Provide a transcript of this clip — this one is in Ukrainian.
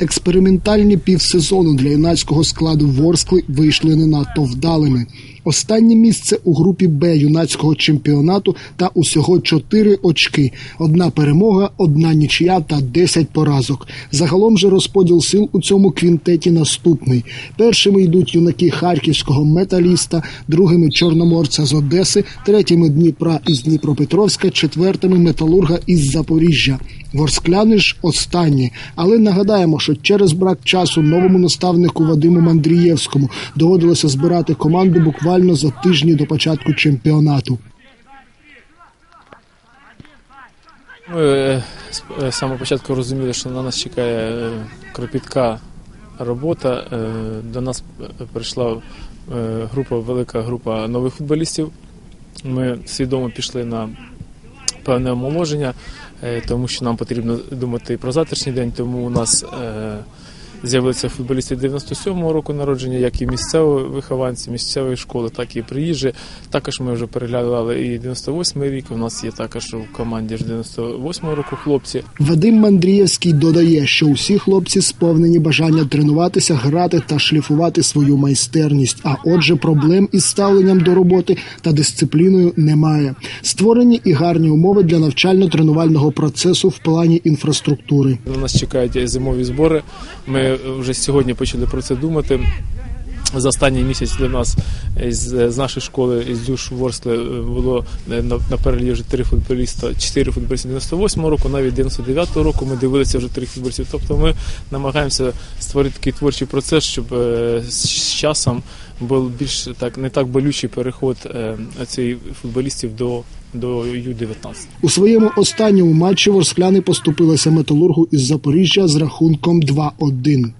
Експериментальні півсезону для юнацького складу Ворскли вийшли не надто вдалими. Останнє місце у групі Б юнацького чемпіонату та усього чотири очки: одна перемога, одна нічия та 10 поразок. Загалом же розподіл сил у цьому квінтеті наступний: першими йдуть юнаки харківського металіста, другими чорноморця з Одеси, третіми Дніпра із Дніпропетровська, четвертими металурга із Запоріжжя. Ворскляни ж останні, але нагадаємо, що через брак часу новому наставнику Вадиму Мандрієвському доводилося збирати команду буквально за тижні до початку чемпіонату. Ми е, з е, самого початку розуміли, що на нас чекає е, кропітка робота. Е, До нас е, прийшла е, група, велика група нових футболістів. Ми свідомо пішли на певне омоложення, е, тому що нам потрібно думати про завтрашній день, тому у нас е, з'явилися футболісти 97-го року народження, як і місцеві вихованці місцевої школи, так і приїжджі. Також ми вже переглядали і 98-й рік. У нас є також у команді ж 98-го року хлопці. Вадим Мандрієвський додає, що усі хлопці сповнені бажання тренуватися, грати та шліфувати свою майстерність. А отже, проблем із ставленням до роботи та дисципліною немає. Створені і гарні умови для навчально-тренувального процесу в плані інфраструктури. На нас чекають зимові збори. Ми вже сьогодні почали про це думати. За останній місяць для нас з, з нашої школи із Дюш Ворсли е, було е, на, перелі вже три футболіста, чотири футболісти 98-го року, навіть 99-го року ми дивилися вже трьох футболістів. Тобто ми намагаємося створити такий творчий процес, щоб е, з часом був більш так не так болючий переход е, цих футболістів до, до Ю-19. У своєму останньому матчі ворскляни поступилися металургу із Запоріжжя з рахунком 2-1.